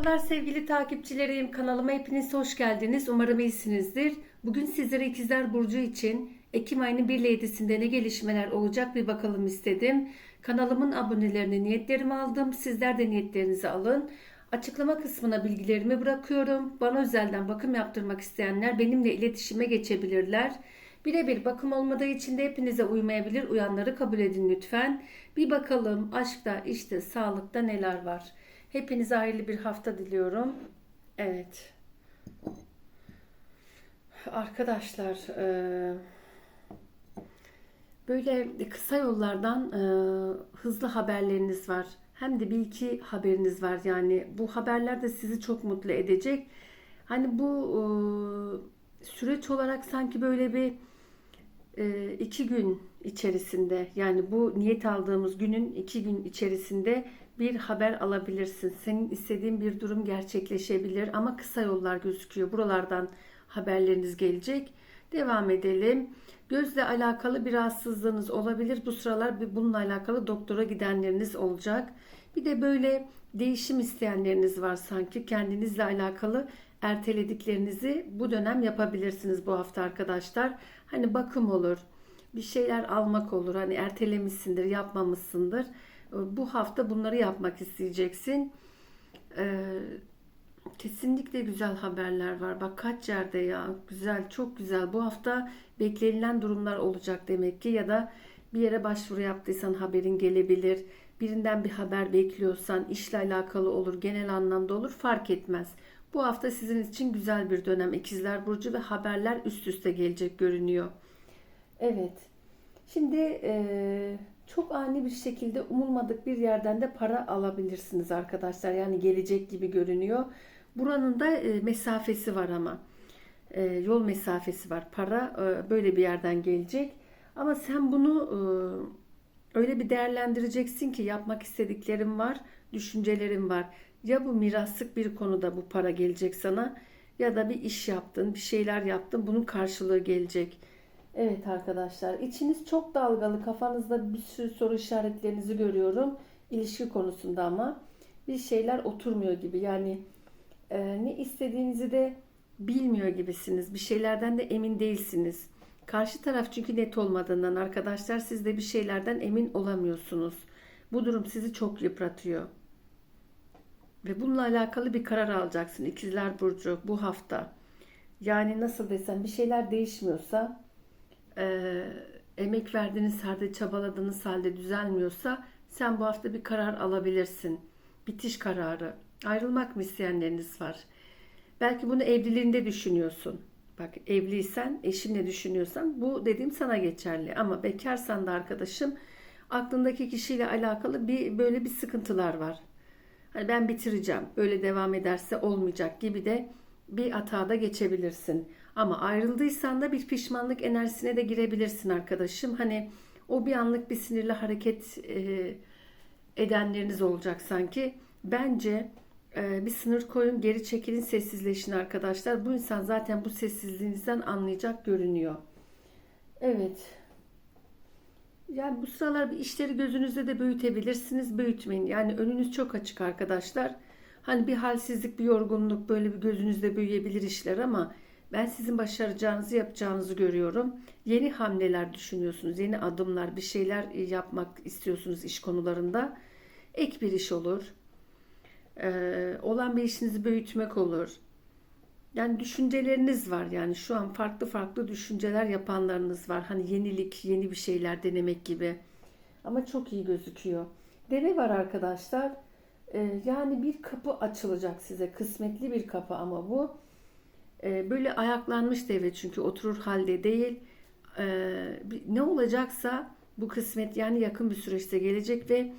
Merhabalar sevgili takipçilerim. Kanalıma hepiniz hoş geldiniz. Umarım iyisinizdir. Bugün sizlere ikizler Burcu için Ekim ayının 1 ile 7'sinde ne gelişmeler olacak bir bakalım istedim. Kanalımın abonelerine niyetlerimi aldım. Sizler de niyetlerinizi alın. Açıklama kısmına bilgilerimi bırakıyorum. Bana özelden bakım yaptırmak isteyenler benimle iletişime geçebilirler. Birebir bakım olmadığı için de hepinize uymayabilir. Uyanları kabul edin lütfen. Bir bakalım aşkta, işte, sağlıkta neler var. Hepinize hayırlı bir hafta diliyorum. Evet. Arkadaşlar, e, böyle kısa yollardan e, hızlı haberleriniz var. Hem de bir iki haberiniz var. Yani bu haberler de sizi çok mutlu edecek. Hani bu e, süreç olarak sanki böyle bir iki gün içerisinde yani bu niyet aldığımız günün iki gün içerisinde bir haber alabilirsin. Senin istediğin bir durum gerçekleşebilir ama kısa yollar gözüküyor. Buralardan haberleriniz gelecek. Devam edelim. Gözle alakalı bir rahatsızlığınız olabilir. Bu sıralar bir bununla alakalı doktora gidenleriniz olacak. Bir de böyle değişim isteyenleriniz var sanki. Kendinizle alakalı ertelediklerinizi bu dönem yapabilirsiniz bu hafta arkadaşlar. Hani bakım olur, bir şeyler almak olur. Hani ertelemişsindir, yapmamışsındır. Bu hafta bunları yapmak isteyeceksin. Ee, kesinlikle güzel haberler var. Bak kaç yerde ya. Güzel, çok güzel. Bu hafta beklenilen durumlar olacak demek ki. Ya da bir yere başvuru yaptıysan haberin gelebilir. Birinden bir haber bekliyorsan işle alakalı olur, genel anlamda olur fark etmez. Bu hafta sizin için güzel bir dönem. İkizler Burcu ve haberler üst üste gelecek görünüyor. Evet. Şimdi e, çok ani bir şekilde umulmadık bir yerden de para alabilirsiniz arkadaşlar. Yani gelecek gibi görünüyor. Buranın da e, mesafesi var ama. E, yol mesafesi var. Para e, böyle bir yerden gelecek. Ama sen bunu öyle bir değerlendireceksin ki yapmak istediklerim var, düşüncelerim var. Ya bu miraslık bir konuda bu para gelecek sana ya da bir iş yaptın, bir şeyler yaptın bunun karşılığı gelecek. Evet arkadaşlar içiniz çok dalgalı kafanızda bir sürü soru işaretlerinizi görüyorum ilişki konusunda ama bir şeyler oturmuyor gibi yani e, ne istediğinizi de bilmiyor gibisiniz bir şeylerden de emin değilsiniz. Karşı taraf çünkü net olmadığından arkadaşlar siz de bir şeylerden emin olamıyorsunuz. Bu durum sizi çok yıpratıyor. Ve bununla alakalı bir karar alacaksın İkizler Burcu bu hafta. Yani nasıl desem bir şeyler değişmiyorsa e, emek verdiğiniz halde çabaladığınız halde düzelmiyorsa sen bu hafta bir karar alabilirsin. Bitiş kararı. Ayrılmak mı isteyenleriniz var? Belki bunu evliliğinde düşünüyorsun. Bak evliysen, eşinle düşünüyorsan bu dediğim sana geçerli. Ama bekarsan da arkadaşım aklındaki kişiyle alakalı bir böyle bir sıkıntılar var. Hani ben bitireceğim. Böyle devam ederse olmayacak gibi de bir hatada geçebilirsin. Ama ayrıldıysan da bir pişmanlık enerjisine de girebilirsin arkadaşım. Hani o bir anlık bir sinirli hareket e, edenleriniz olacak sanki. Bence e, bir sınır koyun, geri çekilin, sessizleşin arkadaşlar. Bu insan zaten bu sessizliğinizden anlayacak görünüyor. Evet. Yani bu sıralar bir işleri gözünüzde de büyütebilirsiniz. Büyütmeyin. Yani önünüz çok açık arkadaşlar. Hani bir halsizlik, bir yorgunluk böyle bir gözünüzde büyüyebilir işler ama ben sizin başaracağınızı yapacağınızı görüyorum. Yeni hamleler düşünüyorsunuz. Yeni adımlar, bir şeyler yapmak istiyorsunuz iş konularında. Ek bir iş olur. Ee, olan bir işinizi büyütmek olur. Yani düşünceleriniz var yani şu an farklı farklı düşünceler yapanlarınız var. Hani yenilik, yeni bir şeyler denemek gibi. Ama çok iyi gözüküyor. Deve var arkadaşlar. Ee, yani bir kapı açılacak size. Kısmetli bir kapı ama bu. Ee, böyle ayaklanmış deve çünkü oturur halde değil. Ee, ne olacaksa bu kısmet yani yakın bir süreçte gelecek ve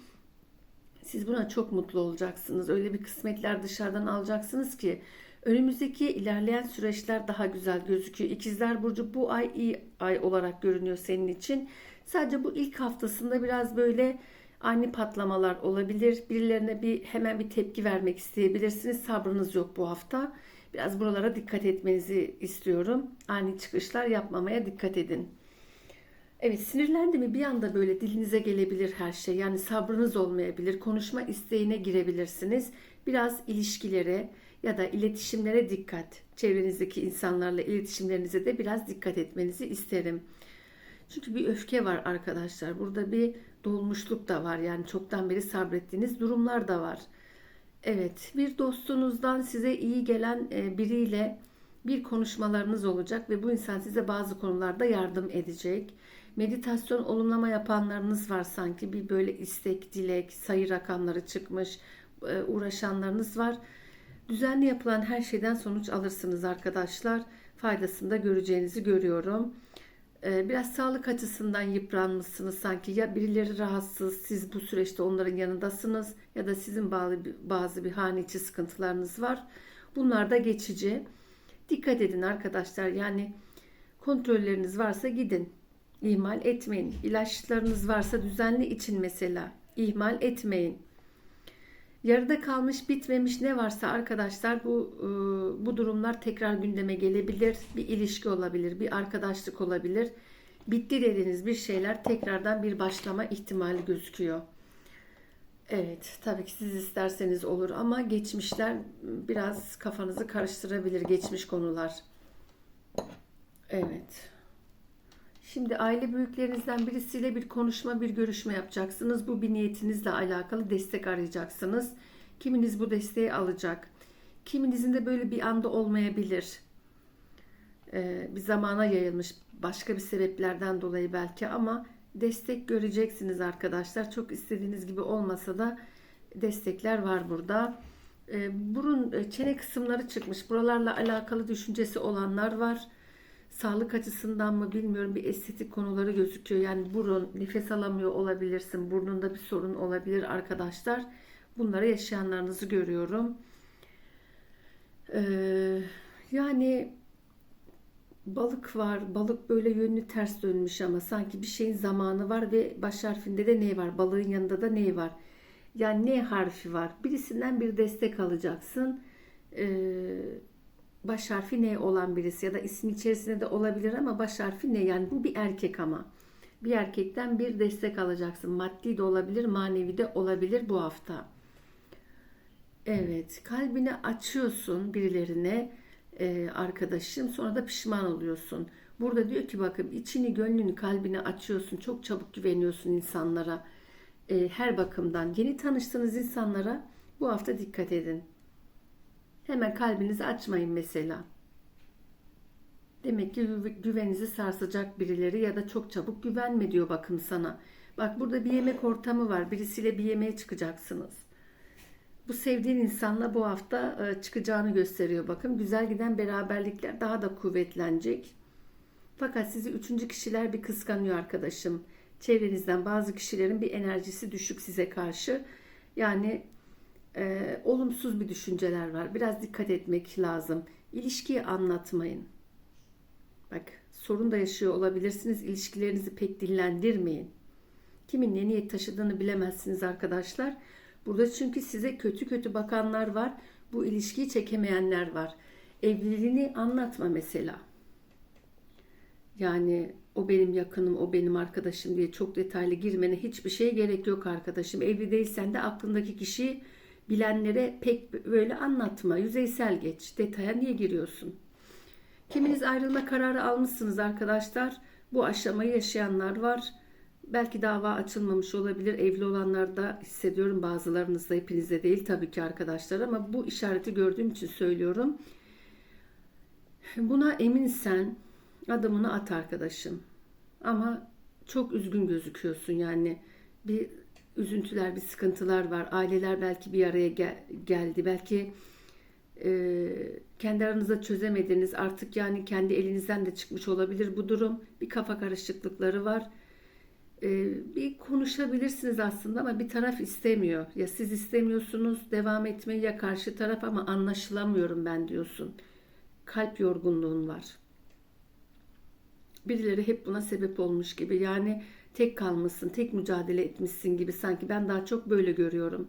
siz buna çok mutlu olacaksınız. Öyle bir kısmetler dışarıdan alacaksınız ki Önümüzdeki ilerleyen süreçler daha güzel gözüküyor. İkizler Burcu bu ay iyi ay olarak görünüyor senin için. Sadece bu ilk haftasında biraz böyle ani patlamalar olabilir. Birilerine bir hemen bir tepki vermek isteyebilirsiniz. Sabrınız yok bu hafta. Biraz buralara dikkat etmenizi istiyorum. Ani çıkışlar yapmamaya dikkat edin. Evet sinirlendi mi bir anda böyle dilinize gelebilir her şey. Yani sabrınız olmayabilir. Konuşma isteğine girebilirsiniz. Biraz ilişkilere ya da iletişimlere dikkat. Çevrenizdeki insanlarla iletişimlerinize de biraz dikkat etmenizi isterim. Çünkü bir öfke var arkadaşlar. Burada bir dolmuşluk da var. Yani çoktan beri sabrettiğiniz durumlar da var. Evet, bir dostunuzdan size iyi gelen e, biriyle bir konuşmalarınız olacak ve bu insan size bazı konularda yardım edecek. Meditasyon olumlama yapanlarınız var sanki bir böyle istek, dilek, sayı rakamları çıkmış e, uğraşanlarınız var. Düzenli yapılan her şeyden sonuç alırsınız arkadaşlar. Faydasını da göreceğinizi görüyorum. E, Biraz sağlık açısından yıpranmışsınız sanki. Ya birileri rahatsız, siz bu süreçte onların yanındasınız ya da sizin bağlı bazı bir hane içi sıkıntılarınız var. Bunlar da geçici. Dikkat edin arkadaşlar. Yani kontrolleriniz varsa gidin. İhmal etmeyin. İlaçlarınız varsa düzenli için mesela. İhmal etmeyin. Yarıda kalmış, bitmemiş ne varsa arkadaşlar bu e, bu durumlar tekrar gündeme gelebilir. Bir ilişki olabilir, bir arkadaşlık olabilir. Bitti dediğiniz bir şeyler tekrardan bir başlama ihtimali gözüküyor. Evet, tabii ki siz isterseniz olur ama geçmişler biraz kafanızı karıştırabilir geçmiş konular. Evet. Şimdi aile büyüklerinizden birisiyle bir konuşma, bir görüşme yapacaksınız. Bu bir niyetinizle alakalı destek arayacaksınız. Kiminiz bu desteği alacak. Kiminizin de böyle bir anda olmayabilir. Ee, bir zamana yayılmış başka bir sebeplerden dolayı belki ama destek göreceksiniz arkadaşlar. Çok istediğiniz gibi olmasa da destekler var burada. Ee, burun e, çene kısımları çıkmış. Buralarla alakalı düşüncesi olanlar var. Sağlık açısından mı bilmiyorum bir estetik konuları gözüküyor. Yani burun nefes alamıyor olabilirsin. Burnunda bir sorun olabilir arkadaşlar. Bunları yaşayanlarınızı görüyorum. Ee, yani balık var. Balık böyle yönünü ters dönmüş ama sanki bir şeyin zamanı var ve baş harfinde de ne var? Balığın yanında da ne var? Yani ne harfi var? Birisinden bir destek alacaksın. Ee, baş harfi ne olan birisi ya da ismi içerisinde de olabilir ama baş harfi ne? Yani bu bir erkek ama. Bir erkekten bir destek alacaksın. Maddi de olabilir, manevi de olabilir bu hafta. Evet, kalbini açıyorsun birilerine e, arkadaşım sonra da pişman oluyorsun. Burada diyor ki bakın içini, gönlünü, kalbini açıyorsun. Çok çabuk güveniyorsun insanlara. E, her bakımdan. Yeni tanıştığınız insanlara bu hafta dikkat edin. Hemen kalbinizi açmayın mesela. Demek ki güveninizi sarsacak birileri ya da çok çabuk güvenme diyor bakın sana. Bak burada bir yemek ortamı var. Birisiyle bir yemeğe çıkacaksınız. Bu sevdiğin insanla bu hafta e, çıkacağını gösteriyor bakın. Güzel giden beraberlikler daha da kuvvetlenecek. Fakat sizi üçüncü kişiler bir kıskanıyor arkadaşım. Çevrenizden bazı kişilerin bir enerjisi düşük size karşı. Yani e, olumsuz bir düşünceler var. Biraz dikkat etmek lazım. İlişkiyi anlatmayın. Bak sorun da yaşıyor olabilirsiniz. İlişkilerinizi pek dillendirmeyin. Kimin ne niyet taşıdığını bilemezsiniz arkadaşlar. Burada çünkü size kötü kötü bakanlar var. Bu ilişkiyi çekemeyenler var. Evliliğini anlatma mesela. Yani o benim yakınım, o benim arkadaşım diye çok detaylı girmene hiçbir şeye gerek yok arkadaşım. Evli değilsen de aklındaki kişi bilenlere pek böyle anlatma. Yüzeysel geç. Detaya niye giriyorsun? Kiminiz ayrılma kararı almışsınız arkadaşlar. Bu aşamayı yaşayanlar var. Belki dava açılmamış olabilir. Evli olanlar da hissediyorum bazılarınızda hepinizde değil tabii ki arkadaşlar ama bu işareti gördüğüm için söylüyorum. Buna eminsen adımını at arkadaşım. Ama çok üzgün gözüküyorsun yani. Bir üzüntüler, bir sıkıntılar var. Aileler belki bir araya gel- geldi. Belki e, kendi aranızda çözemediniz. Artık yani kendi elinizden de çıkmış olabilir bu durum. Bir kafa karışıklıkları var. E, bir konuşabilirsiniz aslında ama bir taraf istemiyor. Ya siz istemiyorsunuz devam etmeyi ya karşı taraf ama anlaşılamıyorum ben diyorsun. Kalp yorgunluğun var. Birileri hep buna sebep olmuş gibi. Yani tek kalmışsın, tek mücadele etmişsin gibi sanki ben daha çok böyle görüyorum.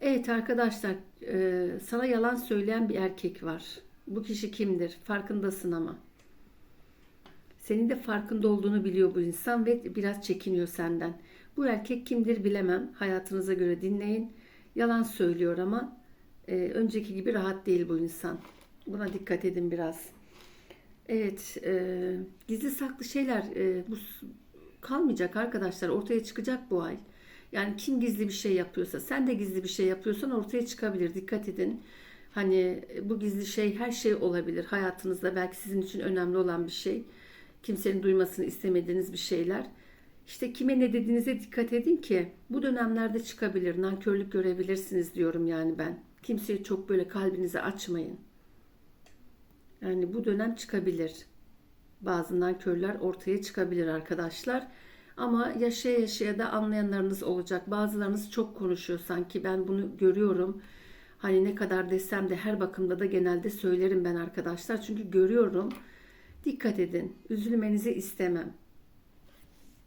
Evet arkadaşlar, e, sana yalan söyleyen bir erkek var. Bu kişi kimdir? Farkındasın ama. Senin de farkında olduğunu biliyor bu insan ve biraz çekiniyor senden. Bu erkek kimdir bilemem. Hayatınıza göre dinleyin. Yalan söylüyor ama e, önceki gibi rahat değil bu insan. Buna dikkat edin biraz. Evet, e, gizli saklı şeyler e, bu kalmayacak arkadaşlar. Ortaya çıkacak bu ay. Yani kim gizli bir şey yapıyorsa, sen de gizli bir şey yapıyorsan ortaya çıkabilir. Dikkat edin. Hani e, bu gizli şey her şey olabilir. Hayatınızda belki sizin için önemli olan bir şey. Kimsenin duymasını istemediğiniz bir şeyler. İşte kime ne dediğinize dikkat edin ki bu dönemlerde çıkabilir. Nankörlük görebilirsiniz diyorum yani ben. Kimseye çok böyle kalbinizi açmayın. Yani bu dönem çıkabilir. Bazı nankörler ortaya çıkabilir arkadaşlar. Ama yaşaya yaşaya da anlayanlarınız olacak. Bazılarınız çok konuşuyor sanki ben bunu görüyorum. Hani ne kadar desem de her bakımda da genelde söylerim ben arkadaşlar. Çünkü görüyorum. Dikkat edin. Üzülmenizi istemem.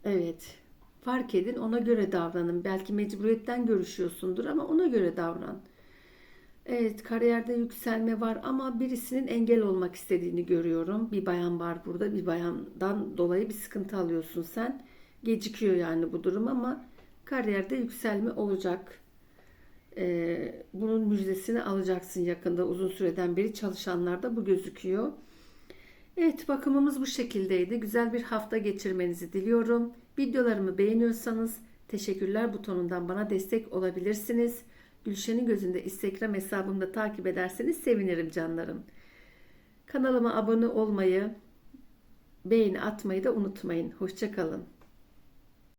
Evet. Fark edin ona göre davranın. Belki mecburiyetten görüşüyorsundur ama ona göre davran. Evet, kariyerde yükselme var ama birisinin engel olmak istediğini görüyorum. Bir bayan var burada. Bir bayandan dolayı bir sıkıntı alıyorsun sen. Gecikiyor yani bu durum ama kariyerde yükselme olacak. Ee, bunun müjdesini alacaksın yakında. Uzun süreden beri çalışanlarda bu gözüküyor. Evet, bakımımız bu şekildeydi. Güzel bir hafta geçirmenizi diliyorum. Videolarımı beğeniyorsanız teşekkürler butonundan bana destek olabilirsiniz. Gülşen'in gözünde Instagram hesabımda takip ederseniz sevinirim canlarım. Kanalıma abone olmayı, beğeni atmayı da unutmayın. Hoşçakalın.